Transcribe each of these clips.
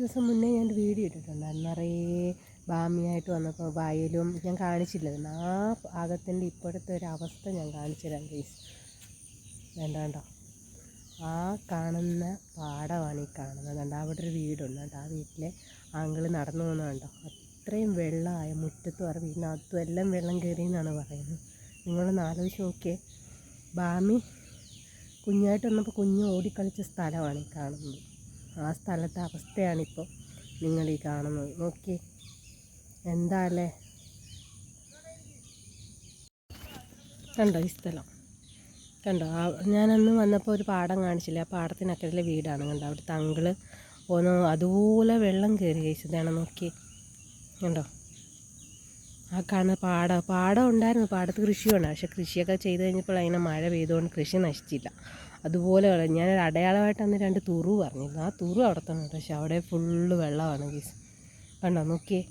ദിവസം മുന്നേ ഞാൻ വീഡിയോ ഇട്ടിട്ടുണ്ടായിരുന്നു. നിറയെ ബാമിയായിട്ട് വന്നപ്പോൾ വയലും ഞാൻ കാണിച്ചില്ലായിരുന്നു ആ ഭാഗത്തിന്റെ ഇപ്പോഴത്തെ ഒരു അവസ്ഥ ഞാൻ കാണിച്ചുതരാം പ്ലീസ് വേണ്ട വേണ്ട. ആ കാണുന്ന പാടമാണ് ഈ കാണുന്നത്. കണ്ടോ അവിടെ ഒരു വീടുണ്ട്. കേട്ടോ ആ വീട്ടിലെ ആങ്കിൾ നടന്നു പോകുന്നത് കണ്ടോ? അത്രയും വെള്ളമായ മുറ്റത്ത് പറ വീടിനകത്തും എല്ലാം വെള്ളം കയറി എന്നാണ് പറയുന്നത്. നിങ്ങളൊന്ന് ആലോചിച്ച് നോക്കിയേ. ബാമി കുഞ്ഞായിട്ട് വന്നപ്പോൾ കുഞ്ഞ് ഓടിക്കളിച്ച സ്ഥലമാണ് ഈ കാണുന്നത്. ആ സ്ഥലത്തെ അവസ്ഥയാണിപ്പോൾ നിങ്ങൾ ഈ കാണുന്നത്. നോക്കി എന്താ അല്ലേ കണ്ടോ ഈ സ്ഥലം? കണ്ടോ? ആ ഞാനന്ന് വന്നപ്പോൾ ഒരു പാടം കാണിച്ചില്ല? ആ പാടത്തിനക്കരയിലെ വീടാണ് കണ്ടോ? അവിടുത്തെ അങ്കിൾ ഒന്ന് അതുപോലെ വെള്ളം കയറി കഴിച്ചതാണ് നോക്കി കണ്ടോ? ആ കാണുന്ന പാടം പാടം ഉണ്ടായിരുന്നു. പാടത്ത് കൃഷിയുണ്ട്. പക്ഷെ കൃഷിയൊക്കെ ചെയ്ത് കഴിഞ്ഞപ്പോൾ അതിനെ മഴ പെയ്തുകൊണ്ട് കൃഷി നശിച്ചില്ല. അതുപോലെ വെള്ളം ഞാനൊരു അടയാളമായിട്ട് അന്ന് രണ്ട് തുറു പറഞ്ഞിരുന്നു. ആ തുറു അവിടെ തന്നെ പക്ഷെ അവിടെ ഫുള്ള് വെള്ളമാണ് ഗീസ് കണ്ടോ? നോക്കിയേ.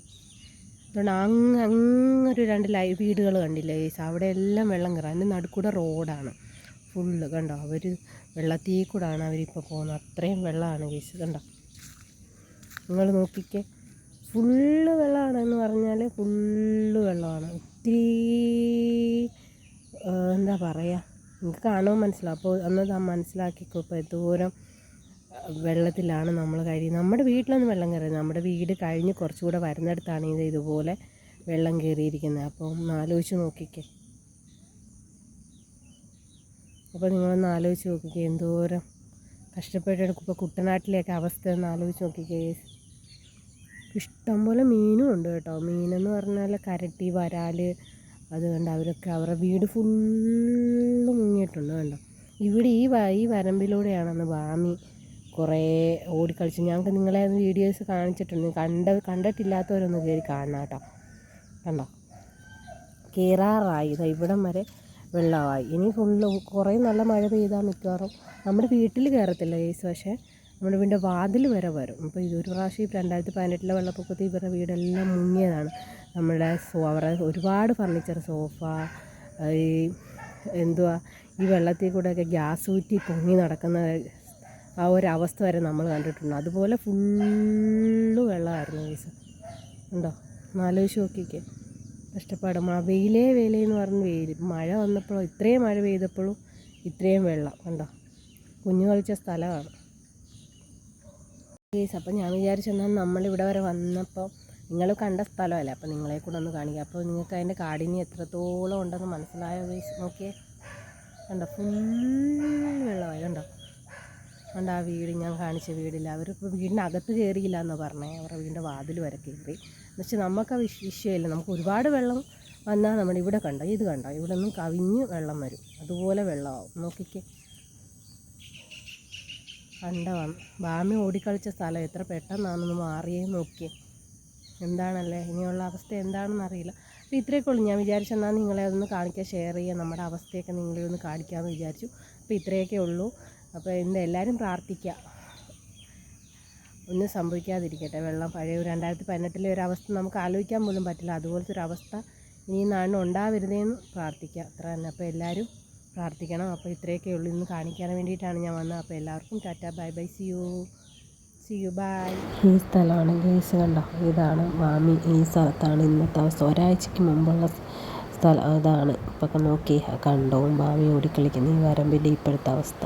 അതുകൊണ്ട് അങ്ങ് അങ്ങൊരു രണ്ട് ലൈ വീടുകൾ കണ്ടില്ലേ ഗീസ് അവിടെ എല്ലാം വെള്ളം കയറാം അതിന്റെ നടുക്കൂടെ റോഡാണ്. ഫുള്ള് കണ്ടോ? അവർ വെള്ളത്തിൽ കൂടാണ് അവരിപ്പോൾ പോകുന്നത്. അത്രയും വെള്ളമാണ് ഗീസ് കണ്ടോ? നിങ്ങൾ നോക്കിക്കേ. ഫുള്ള് വെള്ളമാണ് എന്ന് പറഞ്ഞാൽ ഫുള്ള് വെള്ളമാണ്. ഒത്തിരി എന്താ പറയുക നിങ്ങൾക്ക് കാണുമ്പോൾ മനസ്സിലാവും. അപ്പോൾ അന്ന് മനസ്സിലാക്കിക്കോ ഇപ്പോൾ ദൂരം വെള്ളത്തിലാണ് നമ്മൾ കഴിയുന്നത് നമ്മുടെ വീട്ടിലൊന്നും വെള്ളം കയറി നമ്മുടെ വീട് കഴിഞ്ഞ് കുറച്ചുകൂടെ വരുന്നിടത്താണ് ഇത് ഇതുപോലെ വെള്ളം കയറിയിരിക്കുന്നത്. അപ്പോൾ ആലോചിച്ച് നോക്കിക്കേ. അപ്പോൾ നിങ്ങളൊന്ന് ആലോചിച്ച് നോക്കിക്കേ. എന്തോരം കഷ്ടപ്പെട്ടെടുക്കും ഇപ്പോൾ കുട്ടനാട്ടിലെയൊക്കെ അവസ്ഥ ഒന്ന് ആലോചിച്ച് നോക്കിക്കേ. ഇഷ്ടംപോലെ മീനും ഉണ്ട് കേട്ടോ. മീനെന്ന് പറഞ്ഞാൽ കരട്ടി വരാൽ അത് കണ്ട് അവരൊക്കെ അവരുടെ വീട് ഫുള്ള് മുങ്ങിയിട്ടുണ്ട് കണ്ടോ. ഇവിടെ ഈ ഈ വരമ്പിലൂടെയാണെന്ന് വാമി കുറേ ഓടിക്കളിച്ച്. ഞങ്ങൾക്ക് നിങ്ങളെ വീഡിയോസ് കാണിച്ചിട്ടുണ്ട്. കണ്ട കണ്ടിട്ടില്ലാത്തവരൊന്ന് കയറി കാണണം കേട്ടോ. കണ്ടോ? കയറാറായി ഇതാ ഇവിടം വരെ വെള്ളമായി. ഇനി ഫുള്ള് കുറേ നല്ല മഴ പെയ്താൽ മിക്കവാറും. നമ്മുടെ വീട്ടിൽ കയറത്തില്ല കേസ് പക്ഷേ നമ്മുടെ വീടിന്റെ വാതിൽ വരെ വരും. അപ്പോൾ ഇതൊരു പ്രാവശ്യം ഇപ്പം രണ്ടായിരത്തി പതിനെട്ടിലെ വെള്ളപ്പൊക്കത്തിൽ ഇവരുടെ വീടെല്ലാം മുങ്ങിയതാണ്. നമ്മുടെ അവരുടെ ഒരുപാട് ഫർണിച്ചർ സോഫ ഈ എന്തുവാ ഈ വെള്ളത്തിൽ കൂടെയൊക്കെ ഗ്യാസ് ഊറ്റി പൊങ്ങി നടക്കുന്ന ആ ഒരു അവസ്ഥ വരെ നമ്മൾ കണ്ടിട്ടുണ്ട്. അതുപോലെ ഫുള്ള് വെള്ളമായിരുന്നു കേസ് ഉണ്ടോ? നാലോശ് നോക്കിക്കേ. കഷ്ടപ്പാട്. മഴ വെയിലേ വെയിലേ എന്ന് പറഞ്ഞ് വെയിൽ മഴ വന്നപ്പോഴും ഇത്രയും മഴ പെയ്തപ്പോഴും ഇത്രയും വെള്ളം. കണ്ടോ? കുഞ്ഞു കളിച്ച സ്ഥലമാണ്. കേസ്. അപ്പോൾ ഞാൻ വിചാരിച്ചെന്നാൽ നമ്മളിവിടെ വരെ വന്നപ്പോൾ നിങ്ങൾ കണ്ട സ്ഥലമല്ലേ? അപ്പോൾ നിങ്ങളെ കൂടെ ഒന്ന് കാണിക്കാം. അപ്പോൾ നിങ്ങൾക്ക് അതിന്റെ കാടിനി എത്രത്തോളം ഉണ്ടെന്ന് മനസ്സിലായോ ഗേസ് നോക്കിയേ. കണ്ടോ? ഫുൾ വെള്ളമായി. കണ്ടോ? കണ്ടോ ആ വീട്? ഞാൻ കാണിച്ച വീടില്ല. അവരിപ്പോൾ വീടിനകത്ത് കയറിയില്ല എന്ന് പറഞ്ഞേ. അവരുടെ വീടിന്റെ വാതിൽ വരെ കയറി എന്നുവെച്ചാൽ നമുക്ക് ആ വിഷ വിഷയമില്ല. നമുക്ക് ഒരുപാട് വെള്ളം വന്നാൽ നമ്മുടെ ഇവിടെ കണ്ടോ? ഇത് കണ്ടോ? ഇവിടെ നിന്ന് കവിഞ്ഞ് വെള്ളം വരും. അതുപോലെ വെള്ളമാവും. നോക്കിക്കേ. കണ്ടതാണ് ബാമി ഓടിക്കളിച്ച സ്ഥലം എത്ര പെട്ടെന്നാണെന്ന് മാറിയേ നോക്കി. എന്താണല്ലേ? ഇനിയുള്ള അവസ്ഥ എന്താണെന്ന് അറിയില്ല അപ്പോൾ ഇത്രയൊക്കെ ഉള്ളൂ ഞാൻ വിചാരിച്ചെന്നാൽ നിങ്ങളെ അതൊന്ന് കാണിക്കാൻ ഷെയർ ചെയ്യുക നമ്മുടെ അവസ്ഥയൊക്കെ നിങ്ങളെ ഒന്ന് കാണിക്കാമെന്ന് വിചാരിച്ചു. അപ്പോൾ ഇത്രയൊക്കെ ഉള്ളൂ അപ്പോൾ ഇന്ന് എല്ലാവരും പ്രാർത്ഥിക്കുക ഒന്നും സംഭവിക്കാതിരിക്കട്ടെ. വെള്ളം പഴയ രണ്ടായിരത്തി പതിനെട്ടിലെ ഒരു അവസ്ഥ നമുക്ക് ആലോചിക്കാൻ പോലും പറ്റില്ല. അതുപോലത്തെ ഒരു അവസ്ഥ ഇനി നാടിന് ഉണ്ടാവരുതേന്ന് പ്രാർത്ഥിക്കുക അത്ര തന്നെ അപ്പോൾ എല്ലാവരും പ്രാർത്ഥിക്കണം. അപ്പോൾ ഇത്രയൊക്കെ ഉള്ളൂ. ഇന്ന് കാണിക്കാൻ വേണ്ടിയിട്ടാണ് ഞാൻ വന്നത്. അപ്പോൾ എല്ലാവർക്കും tata bye bye see you. See you bye. ഈ സ്ഥലമാണ് ഗേസ് കണ്ടോ? ഇതാണ് മാമി ഈ സ്ഥലത്താണ് ഇന്നത്തെ അവസ്ഥ. ഒരാഴ്ചക്ക് മുമ്പുള്ള സ്ഥലം ഇതാണ്. ഇപ്പൊക്കെ നോക്കി കണ്ടോ മാമി ഓടിക്കളിക്കുന്ന ഈ വരമ്പിന്റെ ഇപ്പോഴത്തെ അവസ്ഥ.